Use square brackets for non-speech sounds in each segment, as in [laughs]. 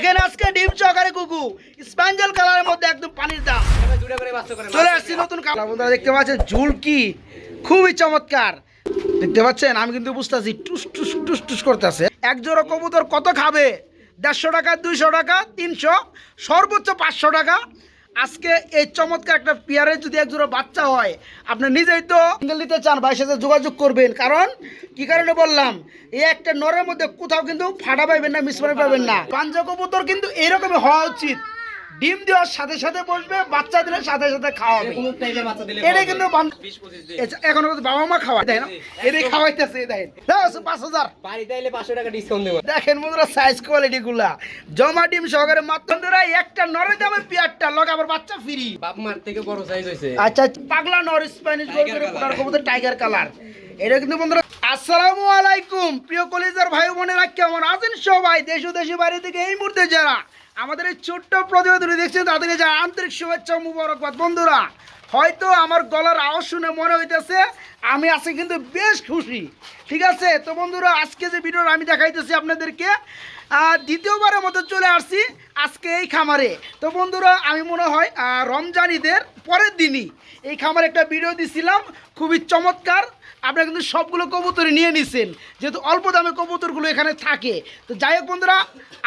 দেখেন আজকে ডিম চকারে কুকু। স্পাঞ্জল কালারের মধ্যে একদম পানির দাম। চলে আসছি নতুন বন্ধুরা দেখতে পাচ্ছেন ঝুলকি খুবই চমৎকার। দেখতে পাচ্ছেন? আমি কিন্তু বুঝতেছি, টুস টুস টুস টুস করতেছে। এক জোড়া কবুতর কত খাবে? দেড়শো টাকা, দুইশো টাকা, তিনশো, সর্বোচ্চ পাঁচশো টাকা। আজকে এই চমৎকার একটা পেয়ারের যদি এক জোড়া বাচ্চা হয়, আপনি নিজেই তো সিঙ্গেল নিতে চান ভাই সাথে যোগাযোগ করবেন। কারণ, কি কারণে বললাম? এই একটা নরের মধ্যে কোথাও কিন্তু ফাটা পাইবেন না মিসমারি পাবেন না। পাঞ্জা কবুতর কিন্তু এরকমই হওয়া উচিত। ডিম দেওয়ার সাথে সাথে বসবে বাচ্চা দিলে সাথে সাথে খাওয়াবে। এটা কিন্তু এখনও বাবা মা খাওয়ায় তাই না? এটাই খাওয়াইতেছে দেখেন। পাঁচ হাজার। বাড়িতে এলে পাঁচশো টাকা ডিসকাউন্ট দেবো। দেখেন বন্ধুরা সাইজ কোয়ালিটি গুলা। জমা ডিম সহকারে মাত্র একটা নরে দামে পেয়ারটা লগে আবার বাচ্চা ফ্রি বাপ মার থেকে বড় সাইজ হয়েছে আচ্ছা পাগলা নর স্প্যানিশ টাইগার কালার এটা কিন্তু বন্ধুরা আসসালামু আলাইকুম। প্রিয় কলেজের ভাই বোনেরা কেমন আছেন সবাই? দেশ ও দেশের বাইরে থেকে এই মুহূর্তে যারা আমাদের এই ছোট্ট প্রতিবেদন দেখছেন তাদেরকে যারা আন্তরিক শুভেচ্ছা মুবারকবাদ। বন্ধুরা হয়তো আমার গলার আওয়াজ শুনে মনে হইতেছে আমি আছি কিন্তু বেশ খুশি। ঠিক আছে? তো বন্ধুরা আজকে যে ভিডিওটা আমি দেখাইতেছি আপনাদেরকে দ্বিতীয়বারের মতো চলে আসছি আজকে এই খামারে। তো বন্ধুরা আমি মনে হয় আহ, রমজান ঈদের পরের দিনই এই খামারে একটা ভিডিও দিছিলাম। খুবই চমৎকার আপনারা কিন্তু সবগুলো কবুতরই নিয়ে নিছেন যেহেতু অল্প দামে কবুতরগুলো এখানে থাকে। তো যাই হোক বন্ধুরা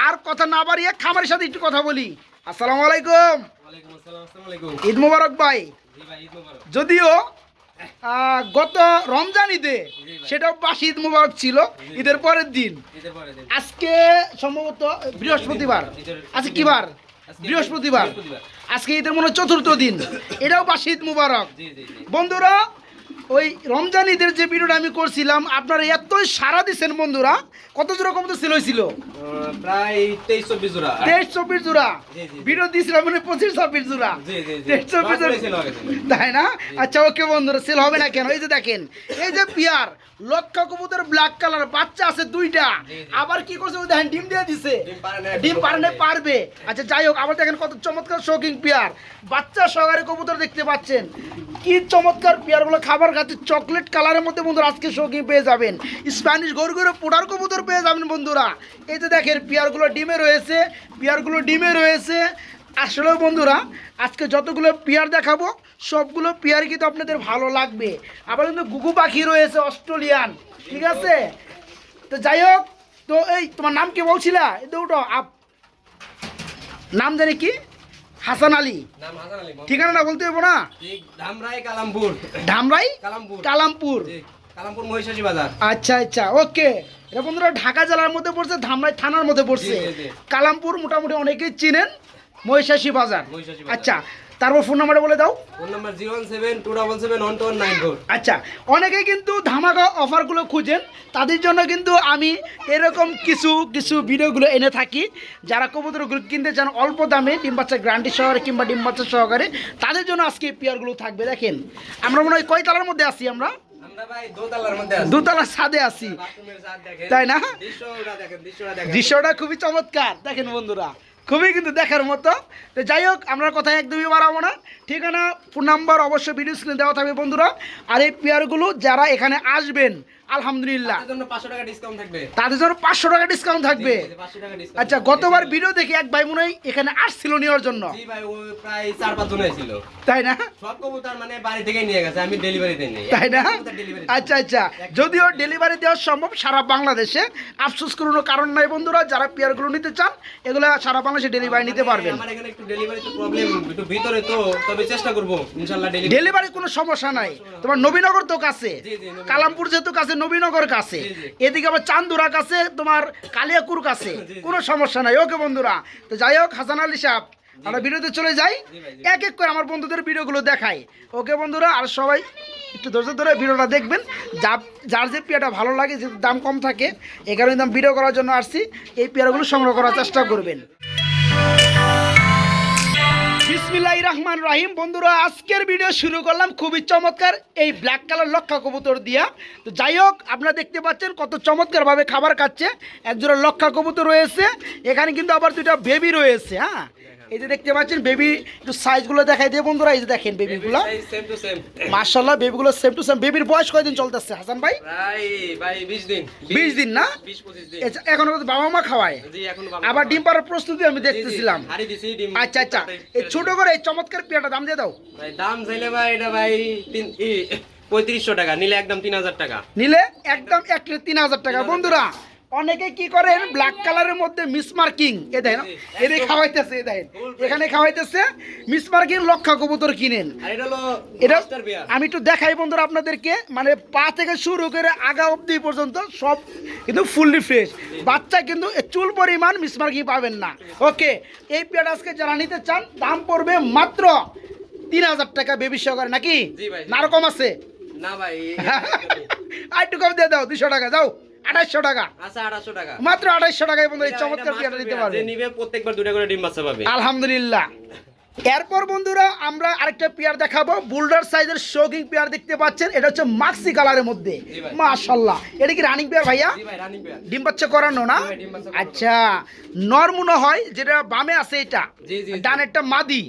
আর কথা না বাড়িয়ে খামারের সাথে একটু কথা বলি। আসসালামু আলাইকুম। ঈদ মুবারক ভাই। যদিও গত রমজান ঈদে সেটাও পাশে ঈদ মুবারক ছিল ঈদের পরের দিন। আজকে সম্ভবত বৃহস্পতিবার। আজকে কি বার বৃহস্পতিবার। আজকে ঈদের মনে হয় চতুর্থ দিন। এটাও পাশে ঈদ মুবারক। বন্ধুরা ওই রমজান ঈদের যে ভিডিওটা আমি করছিলাম আপনারা এতই সারা দিচ্ছেন বন্ধুরা কত জোড়া কম তো সেল হয়েছিল? প্রায় তেইশ চব্বিশ জোড়া। তেইশ চব্বিশ জোড়া। ভিডিও দিয়েছিলাম মানে পঁচিশ ছাব্বিশ জোড়া। তেইশ চব্বিশ। তাই না? আচ্ছা ওকে বন্ধুরা সেল হবে না কেন? এই যে দেখেন এই যে পিয়ার লক্ষ কবুতর ব্ল্যাক কালার বাচ্চা আছে দুইটা। আবার কি করছে? ওই দেখেন ডিম দিয়ে দিছে। ডিম পারলে পারবে। পারবে। আচ্ছা যাই হোক আবার দেখেন কত চমৎকার শৌকিং পেয়ার। বাচ্চা সহকারে কবুতর দেখতে পাচ্ছেন। কি চমৎকার পেয়ারগুলো খাবার খাচ্ছে চকলেট কালারের মধ্যে বন্ধুরা আজকে শৌকিং পেয়ে যাবেন। স্প্যানিশ গরু গরু পোড়ার কবুতর পেয়ে যাবেন বন্ধুরা। এই যে দেখেন পেয়ারগুলো ডিমে রয়েছে পেয়ারগুলো ডিমে রয়েছে। আসলে বন্ধুরা, আজকে যতগুলো পেয়ার দেখাবো, সবগুলো পেয়ার কিন্তু আপনাদের ভালো লাগবে। আবার কিন্তু গুগু পাখি রয়েছে, অস্ট্রেলিয়ান, ঠিক আছে? তো যাই হোক, তো এই, তোমার নাম কি বলছিলা? এই দুটো আপ নাম জানি কি? হাসান আলী। ঠিকানা না ঠিকানাটা বলতে পারব না? ধামরাই কালামপুর। ধামরাই কালামপুর। কালামপুর। কালামপুর মহিষাসী বাজার। আচ্ছা আচ্ছা ওকে। এটা বন্ধুরা ঢাকা জেলার মধ্যে পড়ছে ধামরাই থানার মধ্যে পড়ছে। কালামপুর মোটামুটি অনেকেই চিনেন মহিষাসী বাজার। আচ্ছা তারপর ফোন নাম্বারটা বলে দাও। Phone number zero one seven two double seven one two one nine four আচ্ছা অনেকেই কিন্তু ধামাকা অফারগুলো খুঁজেন। তাদের জন্য কিন্তু আমি এরকম কিছু কিছু ভিডিওগুলো এনে থাকি। যারা কবুতরগুলো কিনতে চান অল্প দামে ডিম বাচ্চা গ্রান্টি সহকারে কিংবা ডিম বাচ্চা সহকারে তাদের জন্য আজকে এই পেয়ারগুলো থাকবে। দেখেন আমরা মনে হয় কয় তালার মধ্যে আছি আমরা? দোতলার মধ্যে আছি। ছাদে তাই না? দৃশ্যটা খুবই চমৎকার। দেখেন বন্ধুরা খুবই কিন্তু দেখার মতো। তো যাই হোক, আমরা কথা একদমই বাড়াবো না। ঠিকানা ফোন নাম্বার অবশ্যই ভিডিও স্ক্রিনে দেওয়া থাকবে বন্ধুরা। আর এই পেয়ারগুলো যারা এখানে আসবেন আলহামদুলিল্লাহ। তাদের জন্য পাঁচশো টাকা ডিসকাউন্ট থাকবে। তাদের জন্য পাঁচশো টাকা ডিসকাউন্ট থাকবে। জি, জি, 500 টাকা discount আচ্ছা গতবার ভিডিও দেখে এক ভাই মনে হয় এখানে আসছিল নেওয়ার জন্য। তাই না? সব কবুতর মানে বাড়ি থেকে নিয়ে গেছে আমি ডেলিভারি দেই তাই না? আচ্ছা আচ্ছা। যদিও ডেলিভারি দেওয়া সম্ভব সারা বাংলাদেশে আফসোস কোনো কারণ নাই বন্ধুরা যারা পেয়ারগুলো নিতে চান এগুলো সারা বাংলাদেশে ডেলিভারি নিতে পারবেন। আমার এখানে একটু ডেলিভারি তো প্রবলেম একটু ভিতরে তো তবে চেষ্টা করব ইনশাআল্লাহ ডেলিভারি কোনো সমস্যা নাই। তোমার নবীনগর তো কাছে। কালামপুর যেহেতু কাছে নবীনগর কাছে। এদিকে আবার চান্দুরা কাছে তোমার কালিয়াকুর কাছে। কোনো সমস্যা নাই ওকে বন্ধুরা। তো যাই হোক হাসান আলী সাহেব আমরা ভিডিওতে চলে যাই। এক এক করে আমার বন্ধুদের ভিডিওগুলো দেখাই। ওকে বন্ধুরা আর সবাই একটু ধৈর্য ধরে ভিডিওটা দেখবেন। যা যার যে পেয়ারটা ভালো লাগে যেহেতু দাম কম থাকে এই কারণে দাম ভিডিও করার জন্য আসছি। এই পেয়ারগুলো সংগ্রহ করার চেষ্টা করবেন। বিসমিল্লাহ রহমান রাহিম। বন্ধুরা, আজকের ভিডিও শুরু করলাম খুবই চমৎকার এই ব্ল্যাক কালার লক্ষা কবুতর দিয়া। তো যাই হোক, আপনারা দেখতে পাচ্ছেন কত চমৎকারভাবে খাবার খাচ্ছে। একজোড়া লক্ষা কবুতর রয়েছে। এখানে কিন্তু আবার দুটা বেবি রয়েছে হ্যাঁ? এই যে দেখতে পাচ্ছেন বেবি একটু সাইজগুলো দেখাই দিয়ে বন্ধুরা এই যে দেখেন বেবিগুলো মার্শাল্লাহ বেবিগুলো সেম টু সেম বেবির বয়স কয়দিন চলতেছে হাসান ভাই? 20 দিন। 20 দিন না? 20 25 দিন। এ- এখনও বাবা মা খাওয়ায়। আবার ডিম পাড়ার প্রস্তুতি আমি দেখতেছিলাম। আচ্ছা আচ্ছা এই ছোট করে এই চমৎকার পেয়াটা দাম দিয়ে দাও। দাম চাইলে ভাই এটা ভাই তিন 3500 টাকা নিলে একদম 3000 টাকা। নিলে একদম একটা তিন হাজার টাকা। বন্ধুরা অনেকে কি করেন? ব্ল্যাক কালারের মধ্যে মিস মার্কিং এ দেখেন এদের খাওয়াইতেছে এ দেখেন। এখানে খাওয়াইতেছে মিস মার্কিং লক্ষা কবুতর কিনেন। এটা আমি একটু দেখাই বন্ধুরা আপনাদেরকে মানে পা থেকে শুরু করে আগা অবধি পর্যন্ত সব কিন্তু ফুললি ফ্রেশ বাচ্চা কিন্তু চুল পরিমাণ মিসমার্কিং পাবেন না। ওকে এই পেয়ার আজকে যারা নিতে চান দাম পড়বে মাত্র তিন হাজার টাকা বেবি সহকারে নাকি। না আরও আছে? না ভাই। [laughs] আর একটু কম দিয়ে দাও দুশো টাকা যাও। আঠাশশো টাকা। আচ্ছা 800 টাকা। মাত্র আঠাশশো টাকায় বন্ধু এই চমৎকার bear, পারবে। নিবে প্রত্যেকবার দুটা করে ডিম বাচ্চা পাবে। আলহামদুলিল্লাহ। এরপর বন্ধুরা আমরা আরেকটা পেয়ার দেখাবো। বুলডার সাইজের শোকিং পেয়ার দেখতে পাচ্ছেন। এটা হচ্ছে মাক্সি কালারের মধ্যে। মাশাল্লাহ এটা কি রানিং পেয়ার ভাইয়া? ডিম বাচ্চা করানো না। আচ্ছা। নর মনে হয় যেটা বামে আছে এটা। ডানেরটা মাদি।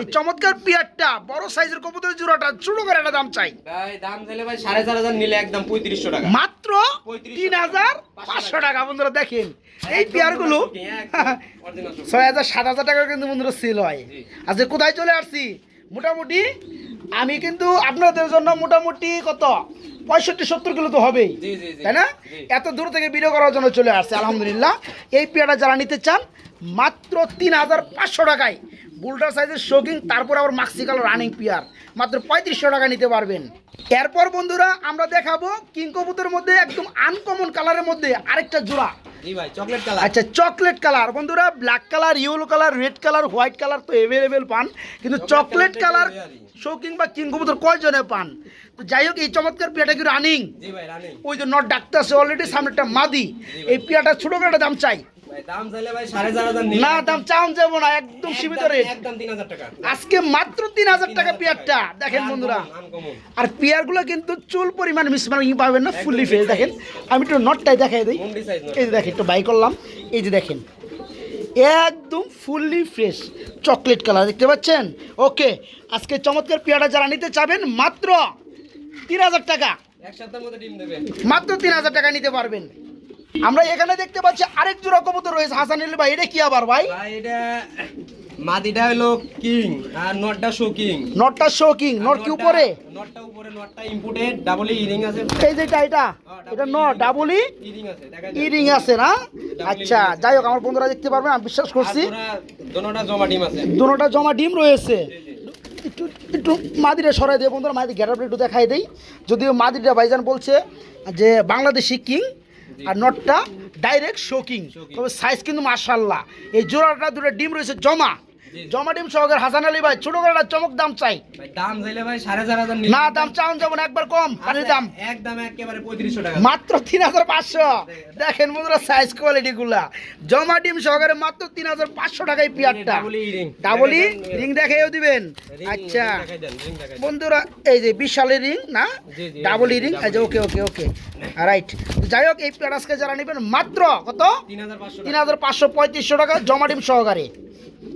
এই চমৎকার পেয়ারটা বড় সাইজের কবুতরের জোড়াটা ছোট করে একটা দাম চাই। ভাই দাম চাইলে ভাই 4500 নিলে একদম 3500 টাকা। মাত্র 3500 তিন হাজার পাঁচশো টাকা। বন্ধুরা দেখেন এই পেয়ারগুলো original shocking। ছয় হাজার সাত হাজার টাকা কিন্তু বন্ধুরা সেল হয়। আজকে কোথায় চলে আসছি? মোটামুটি আমি কিন্তু আপনাদের জন্য মোটামুটি কত? পঁয়ষট্টি সত্তর কিলো তো হবেই। তাই না? এত দূর থেকে ভিডিও করার জন্য চলে আসছে আলহামদুলিল্লাহ। এই পেয়ারা যারা নিতে চান মাত্র তিন হাজার পাঁচশো টাকায়। বুলটার সাইজের শোকিং তারপর আবার মাক্সিকাল রানিং পেয়ার। মাত্র পঁয়ত্রিশশো টাকা নিতে পারবেন। এরপর বন্ধুরা আমরা দেখাবো কিং কবুতরের মধ্যে একদম আনকমন কালারের মধ্যে আরেকটা জোড়া। আচ্ছা চকলেট কালার বন্ধুরা black colour yellow colour red colour white colour তো অ্যাভেলেবেল পান। কিন্তু চকলেট কালার কালারটা rare-ই। শো কিংবা কিং কবুতর কয়জনে পান? তো যাই হোক এই চমৎকার পিয়াটা কি রানিং ওই যে নট ডাক্তার আছে অলরেডি সামনে একটা মাদি এই পিয়াটা ছোট করে দাম চাই। ভাই দাম চাইলে ভাই 4500 নিলে না দাম চাউন যাব না একদম সীমিত রেট। একদম 3000 টাকা। আজকে মাত্র তিন হাজার টাকা পিয়ারটা। দেখেন বন্ধুরা আর পিয়ারগুলো কিন্তু চুল পরিমাণ মিসমার্কিং পাবেন না ফুললি দেখেন। আমি একটু নটটাই দেখাই দিই। এই যে দেখেন একটু বাই করলাম। এই যে দেখেন একদম ফুললি ফ্রেশ চকলেট কালার দেখতে পাচ্ছেন? ওকে আজকে চমৎকার পেয়ারা যারা নিতে চাবেন মাত্র তিন হাজার টাকা। এক সপ্তাহের মধ্যে ডিম দেবে। মাত্র তিন হাজার টাকা নিতে পারবেন। আমরা এখানে দেখতে পাচ্ছি আরেক জোড়া কবুতর রয়েছে। হাসান আলী ভাই এটা কি আবার ভাই? এটা মাদিটা হলো কিং আর নটটা শো কিং। নটটা শোকিং নট কি উপরে? নটটা উপরে নটটা ইম্পোর্টেড ডাবল ইরিং আছে। এই যে এটা এটা। এটা ন ডাবলই ইরিং আছে। ইরিং আছে না? আচ্ছা যাই হোক আমার বন্ধুরা দেখতে পারবেন আমি বিশ্বাস করছি। দোনোটা জমা ডিম আছে। দুটোটা জমা ডিম রয়েছে। একটু একটু মাদিরে সরাই দিয়ে বন্ধুরা মাদি গ্যাটাপটা একটু দেখাই দেই। যদিও মাদিরটা ভাইজান বলছে যে বাংলাদেশি কিং আর নটটা ডাইরেক্ট শোকিং তবে সাইজ কিন্তু মার্শাল্লাহ এই জোড়াটা দুটো ডিম রয়েছে জমা। জমা ডিম সহকারে হাসান আলী ভাই ছোট করে চমক দাম চাই। দাম চাইলে ভাই সাড়ে চার হাজার না দাম চাউন যেমন একবার কম পানির দাম। একদম একেবারে পঁয়ত্রিশশো টাকা। মাত্র তিন হাজার পাঁচশো। দেখেন। বন্ধুরা সাইজ কোয়ালিটি গুলা। জমা ডিম সহকারে মাত্র তিন হাজার পাঁচশো টাকায় পিয়ারটা। ডাবলি রিং। দেখাইও দিবেন। আচ্ছা। বন্ধুরা এই যে বিশালের রিং না? Double ring. double আচ্ছা ওকে ওকে ওকে রাইট যাই হোক এই প্যারাসকে যারা নেবেন মাত্র কত? তিন হাজার পাঁচশো তিন হাজার পাঁচশো পঁয়ত্রিশশো টাকা জমা ডিম সহকারে।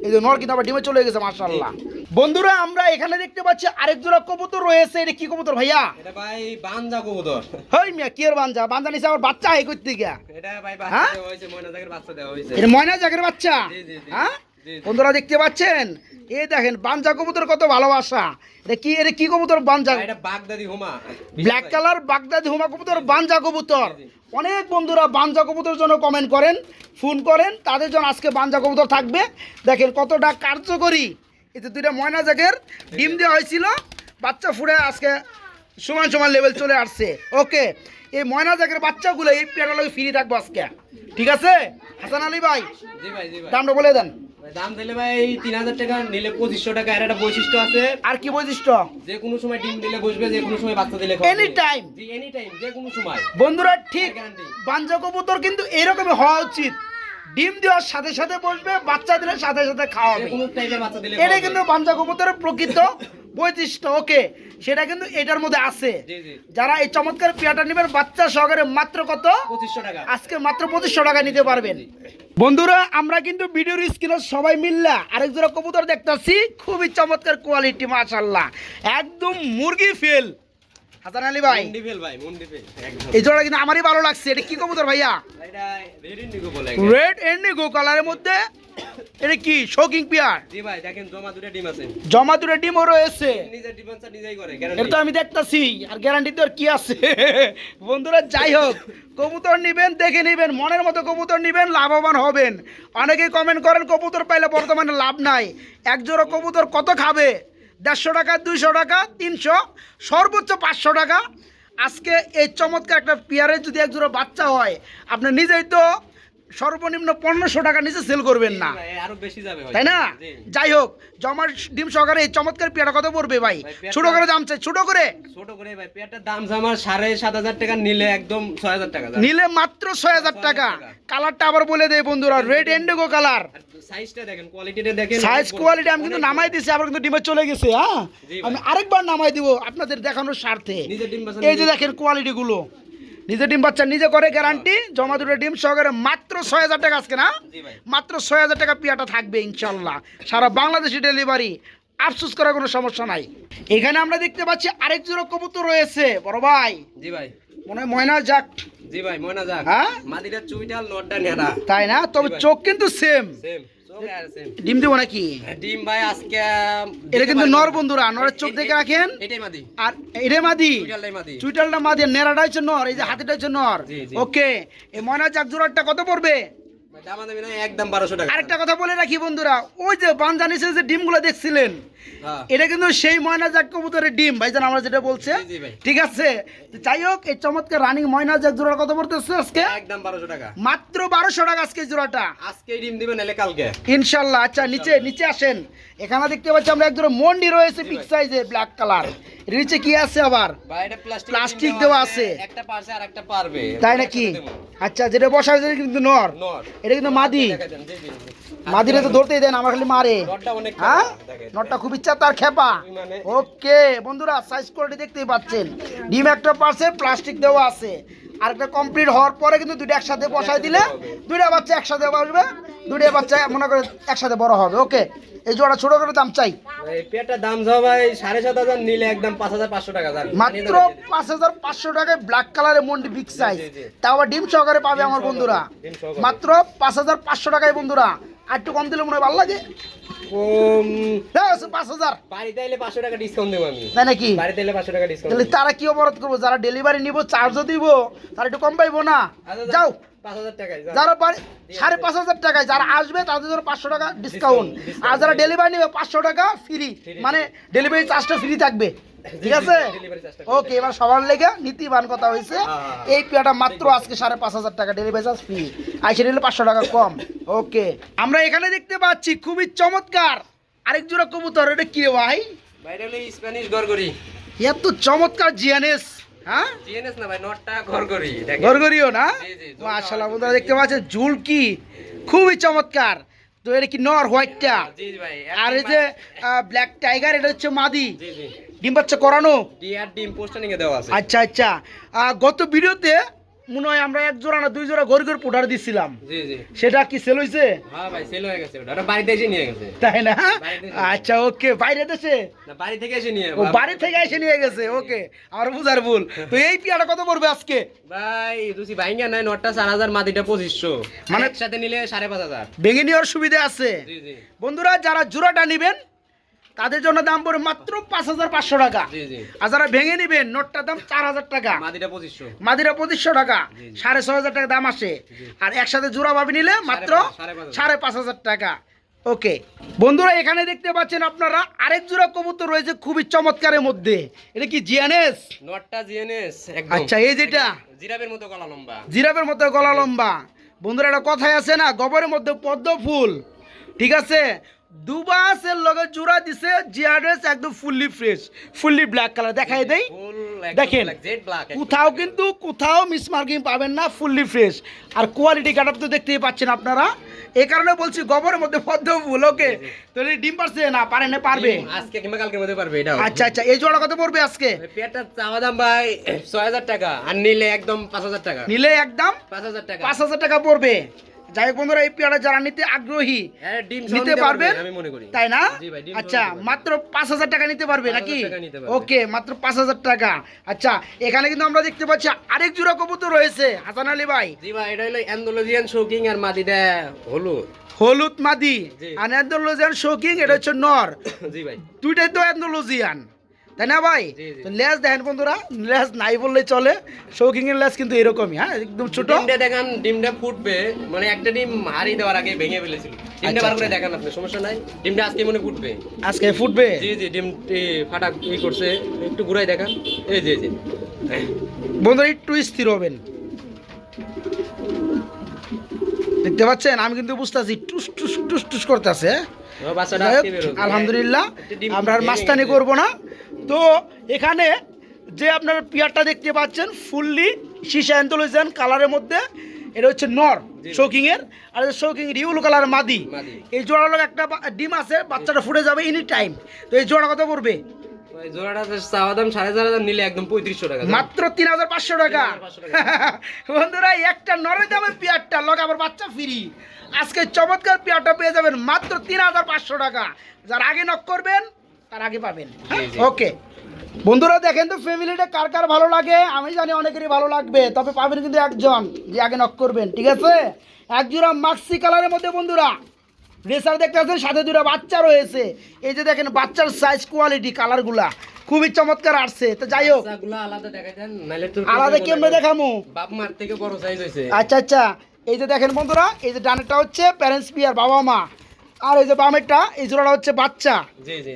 এই যে নর কিন্তু আবার ডিমে চলে গেছে মার্শাল্লাহ বন্ধুরা আমরা এখানে দেখতে পাচ্ছি আরেক জোড়া কবুতর রয়েছে। এটা কি কবুতর ভাইয়া? এটা ভাই বানজা কবুতর। হই মিয়া কি এর বানজা বানজা নিছে আমার বাচ্চা হই করতে গিয়া এটা ভাই হ্যাঁ? বাচ্চা হইছে ময়না জাগের বাচ্চা দেওয়া হইছে এটা ময়না জাগের বাচ্চা? জি, জি, জি। হ্যাঁ। বন্ধুরা দেখতে পাচ্ছেন? এই দেখেন বাঞ্জা কবুতর কত ভালোবাসা। এটা কি এটা কি কবুতর বাঞ্জা? এটা বাগদাদি হোমা। ব্ল্যাক কালার বাগদাদি হুমা কবুতর বাঞ্জা কবুতর। অনেক বন্ধুরা বাঞ্জা কবুতর জন্য কমেন্ট করেন ফোন করেন তাদের জন্য আজকে বাঞ্জা কবুতর থাকবে। দেখেন কতটা কার্যকরী। এতে দুইটা ময়না জাগের ডিম দেওয়া হয়েছিল বাচ্চা ফুড়ে আজকে সমান সমান লেভেল চলে আসছে। ওকে এই ময়না জাগের বাচ্চাগুলো এই পেয়ারা লোক ফ্রি থাকব আজকে। ঠিক আছে? হাসান আলী ভাই জি ভাই জি ভাই। দামটা বলে দেন। দাম দিলে ভাই তিন হাজার টাকা নিলে পঁচিশশো টাকা এর একটা বৈশিষ্ট্য আছে। আর কি বৈশিষ্ট্য? যে কোনো সময় ডিম দিলে বসবে যে কোনো সময় বাচ্চা দিলে time. জি এনি টাইম যে কোনো সময়। বন্ধুরা ঠিক। বাঞ্জা কবুতর কিন্তু এরকমই হওয়া উচিত। ডিম দেওয়ার সাথে সাথে বসবে বাচ্চা দিলে সাথে সাথে খাওয়াবে। কোনো টাইপের বাচ্চা দিলে এটা কিন্তু বাঞ্জা কবুতরের প্রকৃত পঁয়ত্রিশটা ওকে সেটা কিন্তু এটার মধ্যে আছে। যারা এই চমৎকার পেয়াটা নেবেন বাচ্চা সহকারে মাত্র কত? পঁচিশশো টাকা। আজকে মাত্র পঁচিশশো টাকা নিতে পারবেন। বন্ধুরা আমরা কিন্তু ভিডিওর স্ক্রিনে সবাই মিললা আরেক জোড়া কবুতর দেখতাছি খুবই চমৎকার কোয়ালিটি মাশাল্লাহ একদম মুরগি ফেল হাসান আলী ভাই। এই জোড়া কিন্তু আমারই ভালো লাগছে। এটা কি কবুতর ভাইয়া? রেড রেড এন্ডিগো কালারের মধ্যে এটা কি শোকিং পিয়ার জি ভাই দেখেন জমা দুটো ডিম আছে। জমা দুটো ডিমও রয়েছে। নিজের ডিফেন্সটা নিজেই করে এটা গ্যারান্টি তো আমি দেখতাছি আর গ্যারান্টি তো আর কি আছে? বন্ধুরা যাই হোক কবুতর নিবেন দেখে নিবেন মনের মতো কবুতর নিবেন লাভবান হবেন। অনেকেই কমেন্ট করেন কবুতর পাইলে বর্তমানে লাভ নাই। এক জোড়া কবুতর কত খাবে? দেড়শো টাকা দুইশো টাকা তিনশো সর্বোচ্চ পাঁচশো টাকা। আজকে এই চমৎকার একটা পেয়ারের যদি এক জোড়া বাচ্চা হয় আপনি নিজেই তো সর্বনিম্ন পনেরোশো টাকা নিচে সেল করবেন না। আরও বেশি যাবে তাই না? যাই হোক জমার ডিম সহকারে এই চমৎকার পেয়ারা কত পড়বে ভাই? ছোট করে দাম চাই ছোট করে। ছোট করে ভাই পেয়ারটার দাম আমার সাড়ে সাত হাজার টাকা নিলে একদম ছয় হাজার টাকা নিলে মাত্র ছয় হাজার টাকা। কালারটা আবার বলে দেয় বন্ধুরা রেড এন্ডেগো কালার সাইজটা দেখেন কোয়ালিটিটা দেখেন সাইজ কোয়ালিটি আমি কিন্তু নামাই আবার কিন্তু ডিমে চলে গেছে হ্যাঁ। আমি আরেকবার নামাই দিব আপনাদের দেখানোর স্বার্থে। এই যে দেখেন কোয়ালিটি গুলো। নিজে ডিম বাচ্চা নিজে করে গ্যারান্টি জমা দুটো ডিম সহকারে মাত্র ছয় হাজার টাকা আজকে না? মাত্র ছয় হাজার টাকা পিয়াটা থাকবে ইনশাল্লাহ। সারা বাংলাদেশি ডেলিভারি আফসোস করার কোনো সমস্যা নাই। এখানে আমরা দেখতে পাচ্ছি আরেক জোড়া কবুতর রয়েছে বড় ভাই। জি ভাই। মনে হয় ময়না যাক। জি ভাই ময়না যাক। হ্যাঁ? মাদিটা নটটা নেড়া। তাই না? তবে চোখ কিন্তু সেম সেম ডিম দেবো নাকি? ডিম ভাই আজকে এটা কিন্তু নর বন্ধুরা নরের চোখ দেখে রাখেন। এটাই মাদি। আর এটা মাদি। চুইটালটা মাদি নেড়াটা হচ্ছে নর এই যে হাতিটা হচ্ছে নর। ওকে এই ময়না যাক জোড়াটা কত পড়বে? একদম বারোশো টাকা। আরেকটা কথা বলে রাখি বন্ধুরা ওই যে বান্ধানি যে ডিমগুলো দেখছিলেন হ্যাঁ এটা কিন্তু সেই ময়না জাক কবুতরের ডিম ভাইজান আমরা যেটা বলছে। ঠিক আছে? যাই হোক এই চমৎকার রানিং ময়না জাক জোড়া কত পড়তেছে আজকে? একদম বারোশো টাকা। মাত্র বারোশো টাকা আজকে জোড়াটা। আজকে ডিম দিবেন নাহলে কালকে। ইনশাল্লাহ আচ্ছা নিচে নিচে আসেন। এখানে দেখতে পাচ্ছি আমরা এক জোড়া মন্ডি রয়েছে বিগ সাইজে ব্ল্যাক কালারের নিচে কি আছে আবার? প্লাস্টিক প্লাস্টিক দেওয়া আছে। একটা পারছে আর একটা পারবে। তাই নাকি? আচ্ছা যেটা বসা হয়েছে কিন্তু নর। এটা কিন্তু মাদি। জি। মাদিরে তো ধরতেই দেন আমার খালি মারে। নটটা অনেক হ্যাঁ? নটটা খুব ইচ্ছা তার খেপা। মানে- ওকে বন্ধুরা সাইজ কোয়ালিটি দেখতেই পাচ্ছেন। ডিম একটা পাশে প্লাস্টিক দেওয়া আছে। আর একটা কমপ্লিট হওয়ার পরে কিন্তু দুইটা একসাথে বসাই দিলে দুইটা বাচ্চা একসাথে বসবে দুইটা বাচ্চা মনে করে একসাথে বড় হবে। ওকে এই জোড়া ছোট করে দাম চাই। দাম যাও ভাই সাড়ে সাত হাজার নিলে একদম পাঁচ হাজার পাঁচশো টাকা মাত্র পাঁচ হাজার পাঁচশো টাকায় ব্ল্যাক কালারের মন্ডি বিগ সাইজ। তাও আবার ডিম সহকারে পাবে আমার বন্ধুরা। মাত্র পাঁচ হাজার পাঁচশো টাকায় বন্ধুরা। আর একটু কম দিলে মনে হয় ভালো লাগে। হ্যাঁ, পাঁচ হাজার। বাড়িতে এলে পাঁচশো টাকা ডিসকাউন্ট দেবো আমি। তাই নাকি? বাড়িতে এলে পাঁচশো টাকা ডিসকাউন্ট তাহলে তারা কি অবরোধ করব? যারা ডেলিভারি নিব চার্জও দিব তারা একটু কম পাইবো না? যাও। পাঁচ হাজার যারা সাড়ে পাঁচ হাজার টাকায় যারা আসবে তাদের জন্য পাঁচশো টাকা ডিসকাউন্ট আর যারা ডেলিভারি নেবে পাঁচশো টাকা ফ্রি মানে ডেলিভারি চার্জটা ফ্রি থাকবে। ঠিক আছে? ওকে এবার সবার লেগে নীতিবান কথা হয়েছে হ্যাঁ, হ্যাঁ। এই পেয়াটা মাত্র আজকে সাড়ে পাঁচ হাজার টাকা ডেলিভারি চার্জ ফ্রি আইসে নিলে পাঁচশো টাকা কম। ওকে আমরা এখানে দেখতে পাচ্ছি খুবই চমৎকার। আরেক জোড়া কবুতর এটা কি ভাই? স্প্যানিশ গরগরি এত চমৎকার জিয়ানেস হ্যাঁ? জিএনএস না ভাই নটটা গরগরি গরগরিও না? জি, জি, মাশাআল্লাহ বন্ধুরা দেখতে পাচ্ছেন ঝুলকি। খুবই চমৎকার। তো এটা কি নর হোয়াইটটা? ভাই আর এই যে ব্ল্যাক টাইগার এটা হচ্ছে মাদি। ডিম বাচ্চা করানো? ডিম পোস্টারিং এ দেওয়া আছে। আচ্ছা আচ্ছা। গত ভিডিওতে মনে হয় আমরা এক জোড়া না দুই জোড়া গরগর পোটার দিছিলাম। সেটা কি সেল হয়েছে হ্যাঁ হয়ে নিয়ে গেছে। তাই না? আচ্ছা ওকে। বাইরে দেশে? বাড়ি থেকে এসে নিয়ে বাড়ি থেকে এসে নিয়ে গেছে ওকে। আমার বুঝার ভুল। তো এই পিয়াটা কত পড়বে আজকে? ভাই রুচি ভাইঙ্গা নাই নটটা চার হাজার মাটিটা পঁচিশশো। মানে- একসাথে নিলে সাড়ে পাঁচ হাজার। ভেঙে নেওয়ার সুবিধা আছে। বন্ধুরা যারা জোড়াটা নেবেন তাদের জন্য দাম পড়বে মাত্র পাঁচ হাজার পাঁচশো টাকা। আর যারা ভেঙে নেবেন নোটটার দাম চার হাজার টাকা। মাদিরা পঁচিশশো। টাকা। সাড়ে ছয় হাজার টাকা দাম আসে। আর একসাথে জোড়া ভাবে নিলে মাত্র সাড়ে পাঁচ হাজার। টাকা। ওকে। বন্ধুরা এখানে দেখতে পাচ্ছেন আপনারা আরেক জোড়া কবুতর রয়েছে খুবই চমৎকারের মধ্যে। এটা কি জিয়ানেস? নটটা জিএনএস আচ্ছা এই যেটা? জিরাবের মতো গলা লম্বা? জিরাফের মতো গলা লম্বা। বন্ধুরা একটা কথাই আছে না গোবরের মধ্যে পদ্ম ফুল। ঠিক আছে? দুবাসের লগে জোড়া দিছে জিয়ানেস একদম fully fresh fully black colour দেখাই দেই। দেখেন কোথাও কিন্তু কোথাও মিস মার্কিং পাবেন না ফুললি ফ্রেশ আর কোয়ালিটি কাটার তো দেখতেই পাচ্ছেন আপনারা। এই কারণে বলছি গোবরের মধ্যে পদ্ম ফুল ওকে তাহলে ডিম পারছে না পারে না পারবে? আজকে কিংবা কালকের মধ্যে পারবে এটা আচ্ছা আচ্ছা এই জোড়া কত পড়বে আজকে? পেয়ারটা চাওয়া দাম ভাই ছয় হাজার টাকা আর নিলে একদম পাঁচ হাজার টাকা। নিলে একদম পাঁচ হাজার টাকা। পাঁচ হাজার টাকা পড়বে। যাই হোক বন্ধুরা এই পেয়ারা যারা নিতে আগ্রহী হ্যাঁ, নিতে পারবেন তাই না? আচ্ছা মাত্র পাঁচ হাজার টাকা নিতে পারবে নাকি। ওকে মাত্র পাঁচ হাজার টাকা। আচ্ছা এখানে কিন্তু আমরা দেখতে পাচ্ছি আরেক জোড়া কবুতর রয়েছে হাসান আলী ভাই। জি ভাই এটা হলো অ্যান্ডোলজিয়ান শোকিং আর মাদিটা হলুদ। হলুদ মাদি। আর অ্যান্ডোলজিয়ান শোকিং এটা হচ্ছে নর। [coughs] জি ভাই। দুইটাই তো অ্যান্ডোলজিয়ান। তাই না ভাই। তো লেস দেখেন বন্ধুরা লেস নাই বললেই চলে। শৌকিং এর লেস কিন্তু এরকমই হ্যাঁ? একদম ছোট। ডিমটা দেখান ডিমটা ফুটবে। মানে একটা ডিম হারি দেওয়ার আগে ভেঙে ফেলেছিল। ডিমটা আচ্ছা, বার করে আচ্ছা। দেখান আপনি সমস্যা নাই। ডিমটা আজকে মনে ফুটবে। আজকে ফুটবে? জি জি ডিমটি ফাটা ই করছে। একটু ঘুরাই দেখান। এই জি জি বন্ধুরা একটু স্থির হবেন। দেখতে পাচ্ছেন? আমি কিন্তু বুঝতেছি টুস টুস টুস টুস করতেছে। আলহামদুলিল্লাহ আমরা আর মাস্তানি। করব না। তো এখানে যে আপনার পিয়ারটা দেখতে পাচ্ছেন ফুললি সীসা অ্যান্থোলজিয়ান কালারের মধ্যে এটা হচ্ছে নর জি। শৌকিং এর আর শৌকিং রিউল কালার মাদি। এই জোড়া লোক একটা ডিম আছে বাচ্চাটা ফুটে যাবে এনি টাইম তো এই জোড়া কত পড়বে? মাত্র তিন হাজার পাঁচশো টাকা। [laughs] বন্ধুরা একটা নরে দামে পেয়ারটা লগ আবার বাচ্চা ফ্রি আজকে চমৎকার পেয়ারটা পেয়ে যাবেন মাত্র তিন হাজার পাঁচশো টাকা। যার আগে নক করবেন তার আগে পাবেন। জি, জি। ওকে বন্ধুরা দেখেন তো ফ্যামিলিটা কার কার ভালো লাগে? আমি জানি অনেকেরই ভালো লাগবে তবে পাবেন কিন্তু একজন যে আগে নক করবেন ঠিক আছে? এক জোড়া মাক্সি কালারের মধ্যে বন্ধুরা রেসার দেখতে পাচ্ছেন সাথে দুটো বাচ্চা রয়েছে। এই যে দেখেন বাচ্চার সাইজ কোয়ালিটি কালারগুলা খুবই চমৎকার আসছে। তো যাই হোক আলাদা কেমনে দেখামু? বাপ মার থেকে বড় সাইজ হয়েছে আচ্ছা আচ্ছা। এই যে দেখেন বন্ধুরা এই যে ডানেরটা হচ্ছে প্যারেন্টস পিয়ার বাবা মা আর এই যে বামেরটা এই জোড়াটা হচ্ছে বাচ্চা।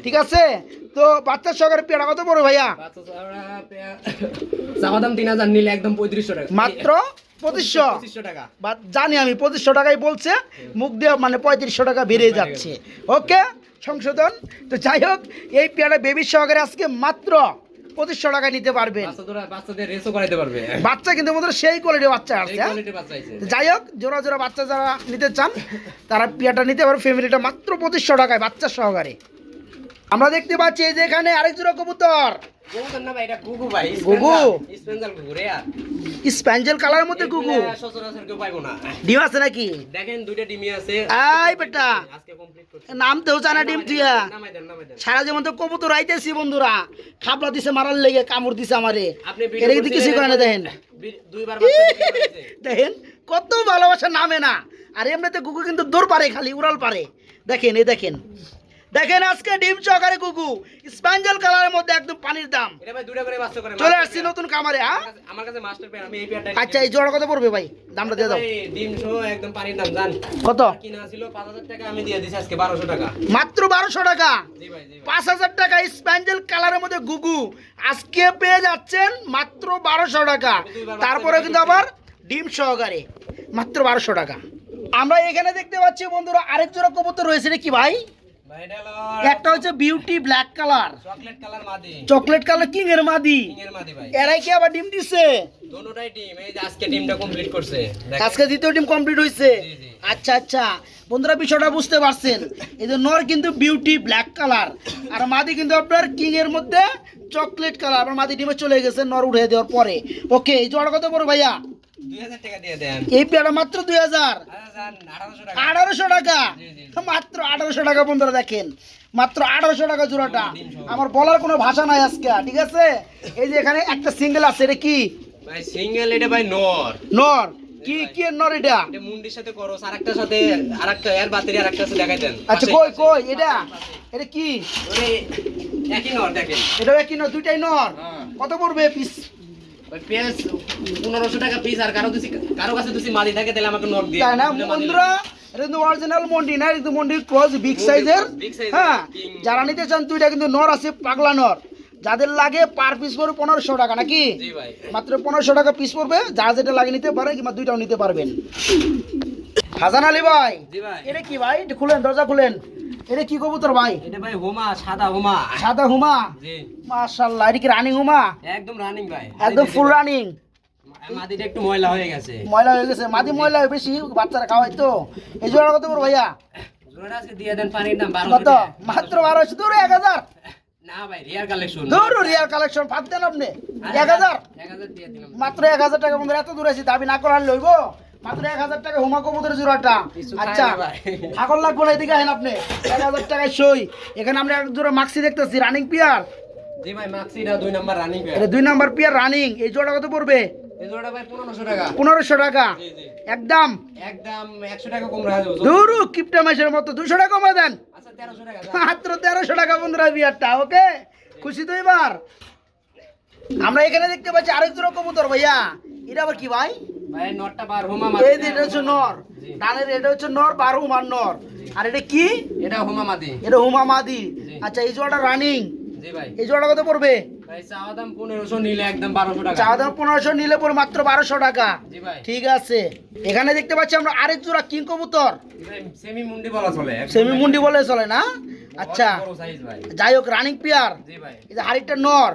ঠিক আছে? তো বাচ্চার সহকারে পেয়ারা কত বড় ভাইয়া? দাম তিন হাজার নিলে একদম পঁয়ত্রিশশো টাকা। মাত্র পঁচিশশো? পঁচিশশো টাকা। বা জানি আমি পঁচিশশো টাকাই বলছে মুখ দিয়ে মানে পঁয়ত্রিশশো টাকা বেড়ে যাচ্ছে। ওকে সংশোধন। তো যাই হোক এই পেয়ারা বেবির সহকারে আজকে মাত্র পঁচিশশো টাকায় নিতে পারবেন। বাচ্চা কিন্তু আমাদের সেই কোয়ালিটির বাচ্চা আসছে হ্যাঁ? কোয়ালিটি বাচ্চা আছে। যাই হোক জোড়া জোড়া বাচ্চা যারা নিতে চান তারা পিয়াটা নিতে পারবে ফ্যামিলিটা মাত্র পঁচিশশো টাকায় বাচ্চা সহকারে। আমরা দেখতে পাচ্ছি এই যে এখানে আরেক জোড়া কবুতর। গুগু ভাই গুগু গুগু? গুগু স্প্যাঞ্জেল মধ্যে গুগু? ডিম আছে নাকি? দেখেন দুইটা ডিমি আছে। আই বেটা আজকে কমপ্লিট করছি। নাম জানা ডিম সারা তো কবুতর আইতেছি বন্ধুরা। খাবলা দিছে মারার লেগে কামড় দিছে আমারে। কিন্তু কিছু করে না দেখেন। দেখেন। কত ভালোবাসা নামে না। আর এমনিতে কুকু কিন্তু দৌড় পারে খালি উড়াল পারে। দেখেন এই দেখেন। দেখেন আজকে ডিম চকারে কুকু। স্প্যাঞ্জেল কালারের মধ্যে একদম পানির দাম। চলে আসছি নতুন কামারে হ্যাঁ? আমার কাছে- মাস্টার পেয়ার আমি এই পেয়ারটা আচ্ছা এই জোড়া কত পড়বে ভাই? দামটা দিয়ে দাও। ডিম সহ একদম পানির দাম জান। কত? কিনা ছিল পাঁচ হাজার টাকা আমি দিয়ে দিছি আজকে বারোশো টাকা। মাত্র বারোশো টাকা? জি ভাই জি ভাই। পাঁচ হাজার টাকা স্প্যাঞ্জেল কালারের মধ্যে গুগু আজকে পেয়ে যাচ্ছেন মাত্র বারোশো টাকা। তারপরে কিন্তু আবার ডিম সহকারে। মাত্র বারোশো টাকা। আমরা এখানে দেখতে পাচ্ছি বন্ধুরা আরেক জোড়া কবুতর রয়েছে রে কি ভাই? একটা হচ্ছে beauty black colour chocolate colour মাদি। চকলেট কালার কিং এর মাদি? কিং এর মাদি ভাই। এরাই কি আবার ডিম দিচ্ছে দোনোটাই টিম এই যে আজকে টিমটা কমপ্লিট করছে। আজকে দ্বিতীয় ডিম কমপ্লিট জি। আচ্ছা আচ্ছা। বন্ধুরা বিষয়টা বুঝতে পারছেন। এই যে নর কিন্তু বিউটি ব্ল্যাক কালার আর মাদি কিন্তু আপনার কিং এর মধ্যে চকলেট কালার আপনার মাদি ডিমে চলে গেছে নর উঠে দেওয়ার পরে। ওকে এই জোড়া কত বড় ভাইয়া? দুই হাজার টাকা দিয়ে দেন। এই পেয়ারা মাত্র দুই হাজার। আঠারোশো টাকা। আঠারোশো টাকা? জি, জি। মাত্র আঠারোশো টাকা বন্ধুরা দেখেন। মাত্র আঠারোশো টাকা জোড়াটা। আমার বলার কোনো ভাষা নাই আজকে ঠিক আছে? এই যে এখানে একটা সিঙ্গেল আছে এটা কি? ভাই সিঙ্গেল এটা ভাই নর। নর। কি কি নর এটা? এটা মুন্ডির সাথে করো আরেকটার সাথে আরেকটা এর বাতিরি আরেকটা সাথে দেখাই দেন। আচ্ছা কই কই এটা? এটা কি? একই নর দেখেন। এটা কি নর দুইটাই নর। হ্যাঁ। কত পড়বে পিস পেঁয়াজ পনেরোশো টাকা পিস আর কারও দুসি কারও কাছে দুসি মাদি থাকে তাহলে আমাকে নক দিয়ে তাই না বন্ধুরা এটা কিন্তু অরিজিনাল মন্ডি না এটা কিন্তু ক্রস বিগ সাইজের cross, big size এর হ্যাঁ যারা নিতে চান দুইটা কিন্তু নর আছে পাগলা নর। যাদের লাগে পার পিস পড়বে পনেরোশো টাকা নাকি? মাত্র পনেরোশো টাকা পিস পড়বে যা যেটা লাগে নিতে পারে কিংবা দুইটাও নিতে পারবেন। হাসান আলী ভাই এটা কি ভাই? খুলেন দরজা খুলেন। এটা কি কবুতর ভাই? এটা ভাই হুমা সাদা হুমা। সাদা হুমা? জি। মাশাআল্লাহ এটা কি রানিং হুমা? একদম রানিং ভাই। একদম ফুল রানিং একটু ময়লা হয়ে গেছে। ময়লা হয়ে গেছে। মাদি ময়লা বেশি বাচ্চারা খাওয়াই তো। এই জোড়া কত করে ভাইয়া? জোড়াটা আজকে দিয়ে দেন পানির দাম বারো কত? মাত্র বারোশো। দূর এক হাজার? না ভাই রিয়ার কালেকশন দূর দেন আপনি। দিয়ে দিলাম। মাত্র টাকা বন্ধু এত দূরে আছি দাবি না করার লইব। মাত্র এক হাজার টাকা হুমা কবুতরের জোড়াটা। আচ্ছা। না এদিকে আহেন আপনি। এক হাজার টাকায় সই। এখানে আমরা এক জোড়া মাক্সি দেখতেছি রানিং পিয়ার জি ভাই মাক্সিটা দুই নাম্বার রানিং এটা দুই নাম্বার পিয়ার রানিং এই জোড়া কত পড়বে? পনেরোশো টাকা। একদম। দূর কিপটা মাসের মতো। দুশো টাকা কমে দেন। আচ্ছা তেরোশো টাকা মাত্র তেরোশো টাকা বন্ধুরা বিয়ারটা ওকে খুশি তো এবার? আমরা এখানে দেখতে পাচ্ছি আরেক জোড়া কবুতর ভাইয়া। এটা আবার কি ভাই? এই যে এটা হচ্ছে নর। এটা হচ্ছে নর বার হুমার নর। আর এটা কি? এটা হুমা মাদি। এটা হুমা মাদি। আচ্ছা এই জোড়াটা রানিং। এই কত পড়বে? নিলে পরে মাত্র বারোশো টাকা। ঠিক আছে। এখানে দেখতে পাচ্ছি আমরা আরেক জোড়া কিং কবুতর। সেমি মুন্ডি বলা চলে সেমি মুন্ডি বলে চলে না? আচ্ছা। যাই হোক রানিং পিয়ার হাড়িটা নর।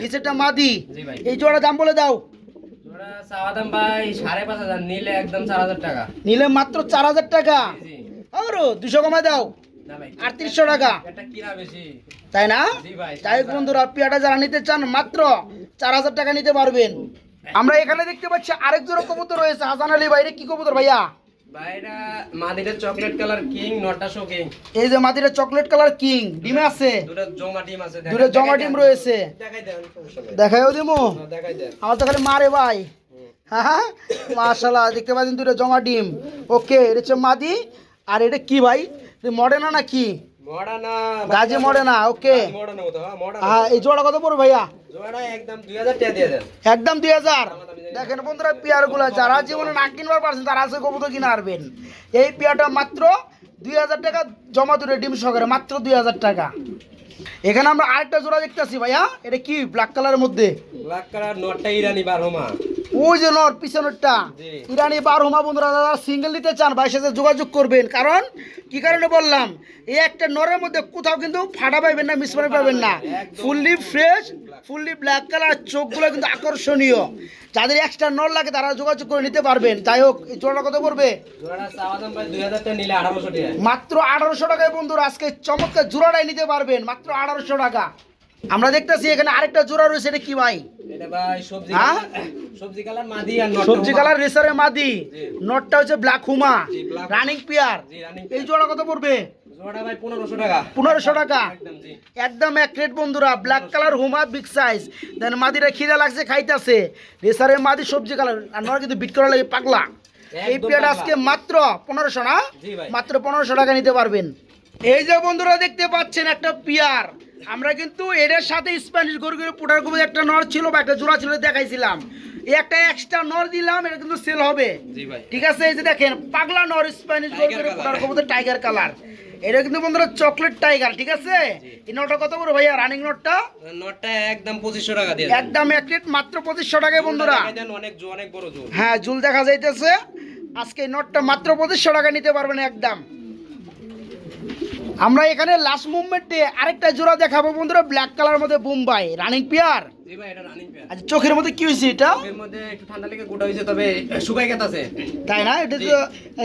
নিচেরটা মাদি। এই জোড়া দাম বলে দাও। জোড়া ভাই সাড়ে পাঁচ হাজার নিলে একদম চার হাজার টাকা। নিলে মাত্র চার হাজার টাকা? দুশো কমায় দাও। ভাই আটত্রিশশো টাকা। তাই না? ভাই যাই বন্ধুরা পিয়াটা যারা নিতে চান মাত্র চার হাজার টাকা নিতে পারবেন। আমরা এখানে দেখতে পাচ্ছি আরেকজন জোড়া কবুতর রয়েছে হাসান আলী বাইরে কি কবুতর ভাইয়া? চকলেট কালার কিং কিং এই যে চকলেট কালার কিং ডিমে আছে? দুটো জমা ডিম আছে দুটো জমা ডিম রয়েছে। দেখাই দেন। দেখাইও দিমু? হ্যাঁ, দেখাই দেন। আমার তো খালি মারে ভাই। হ্যাঁ মাশাল্লাহ দেখতে পাচ্ছেন দুটো জমা ডিম। ওকে এটা হচ্ছে মাদি। আর এটা কি ভাই? মডেনা না কি গাজী মডেনা ওকে। হ্যাঁ হ্যাঁ এই জোড়া কত পড়বে ভাইয়া? একদম দুই হাজার একদম দুই হাজার? দেখেন বন্ধুরা পেয়ারগুলো যারা জীবনে না কিনবার পারছেন, তারা আছে কবুতর কিনে আনবেন। এই পেয়ারটা মাত্র দুই হাজার টাকা, জমা দূরে ডিম সহকারে মাত্র দুই হাজার টাকা। এখানে আমরা আরেকটা জোড়া দেখতেছি ভাইয়া, এটা কি? ব্ল্যাক কালারের মধ্যে? ব্ল্যাক কালার নটটা ইরানি বারোমা ওই যে নর পিছনেরটা। ইরানি বার হুমা বন্ধুরা যারা সিঙ্গেল নিতে চান ভাইয়ের সাথে যোগাযোগ করবেন। কারণ কি কারণে বললাম? এই একটা নরের মধ্যে কোথাও কিন্তু ফাটা পাইবেন না মিসমারি পাবেন না। Fully fresh fully black colour চোখগুলো কিন্তু আকর্ষণীয়। যাদের এক্সট্রা নর লাগে তারা যোগাযোগ করে নিতে পারবেন। যাই হোক এই জোড়াটা কত পড়বে? ভাই মাত্র আঠারোশো টাকায় বন্ধুরা আজকে চমৎকার জোড়াটাই নিতে পারবেন। মাত্র আঠারোশো টাকা। আমরা দেখতেছি এখানে আরেকটা জোড়া রয়েছে এটা কি ভাই? সবজি হ্যাঁ? কালার। সবজি। কালার রেসারে মাদি। নটটা হচ্ছে ব্ল্যাক হুমা। রানিং পিয়ার এই জোড়া কত পড়বে? পনেরোশো টাকা। একদম এক রেট বন্ধুরা ব্ল্যাক কালার হুমা বিগ সাইজ দেন মাদিরা খিদে লাগছে খাইতেছে। রেসারের মাদি সবজি কালার। আর কিন্তু বিট করা লাগে পাগলা। এই একদম আজকে মাত্র পনেরোশো না? মাত্র পনেরোশো টাকা নিতে পারবেন। এই যে বন্ধুরা দেখতে পাচ্ছেন একটা পিয়ার আমরা কিন্তু এটার সাথে স্প্যানিশ গরুগুলো পুটার গরু একটা নর ছিল বা একটা জোড়া ছিল দেখাইছিলাম। এই একটা এক্সট্রা নর দিলাম এটা কিন্তু সেল হবে। জি ভাই। ঠিক আছে এই যে দেখেন পাগলা নর স্প্যানিশ গরুগুলো। পুটার গরু টাইগার কালার এটা কিন্তু বন্ধুরা চকলেট টাইগার ঠিক আছে? এই নোটটা কত বড় ভাইয়া রানিং নোটটা নটটা একদম পঁচিশশো টাকা দিয়ে একদম এক প্লেট মাত্র পঁচিশশো টাকায় বন্ধুরা। অনেক জো- অনেক বড় জোর হ্যাঁ ঝুল দেখা যাইতেছে। আজকে নটটা মাত্র পঁচিশশো টাকা নিতে পারবেন একদম। আমরা এখানে লাস্ট মুভমেন্টে আরেকটা জোড়া দেখাবো বন্ধুরা ব্ল্যাক কালার মধ্যে বোম্বাই রানিং পিয়ার আচ্ছা চোখের মধ্যে কি হয়েছে এটা? এর মধ্যে একটু ঠান্ডা লেগে গোটা হয়েছে তবে শুকাই গেছে তাই না? এটা তো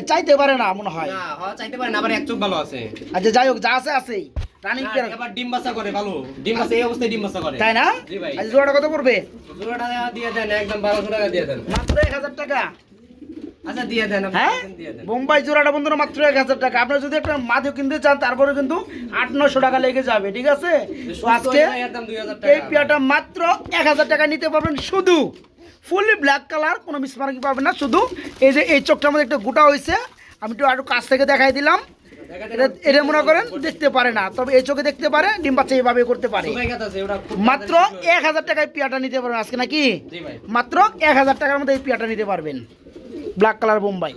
চাইতে পারে না মনে হয়। না হওয়া চাইতে পারেন আবার এক চোখ ভালো আছে। আচ্ছা যাই হোক যা আছে আছেই। রানিং পিয়ার এবার ডিম বাচ্চা করে ভালো। ডিম বাচ্চা এই অবস্থায় ডিম বাচ্চা করে। তাই না? জি ভাই। আচ্ছা জোড়াটা কত পড়বে? জোড়াটা দিয়ে দেন একদম বারোশো টাকা দিয়ে দেন। মাত্র এক হাজার টাকা। আচ্ছা দিয়ে দেন হ্যাঁ? বোম্বাই জোড়াটা বন্ধুরা মাত্র এক হাজার টাকা। আপনার যদি একটা মাঝে কিনতে চান তারপরে কিন্তু আট নশো টাকা লেগে যাবে ঠিক আছে? তো আজকে এই টাকা। পেয়ারটা মাত্র এক হাজার টাকা নিতে পারবেন শুধু ফুললি ব্ল্যাক কালার কোনো মিসমার্কি পাবেন না শুধু এই যে এই চোখটার মধ্যে একটা গোটা হয়েছে। আমি একটু আরও কাছ থেকে দেখাই দিলাম। এটা এটা মনে করেন দেখতে পারে না তবে এই চোখে দেখতে পারে ডিম বাচ্চা এইভাবে করতে পারে। মাত্র এক হাজার টাকায় পেয়ারটা নিতে পারবেন আজকে নাকি? মাত্র এক হাজার টাকার মধ্যে এই পেয়ারটা নিতে পারবেন। Black colour Bombay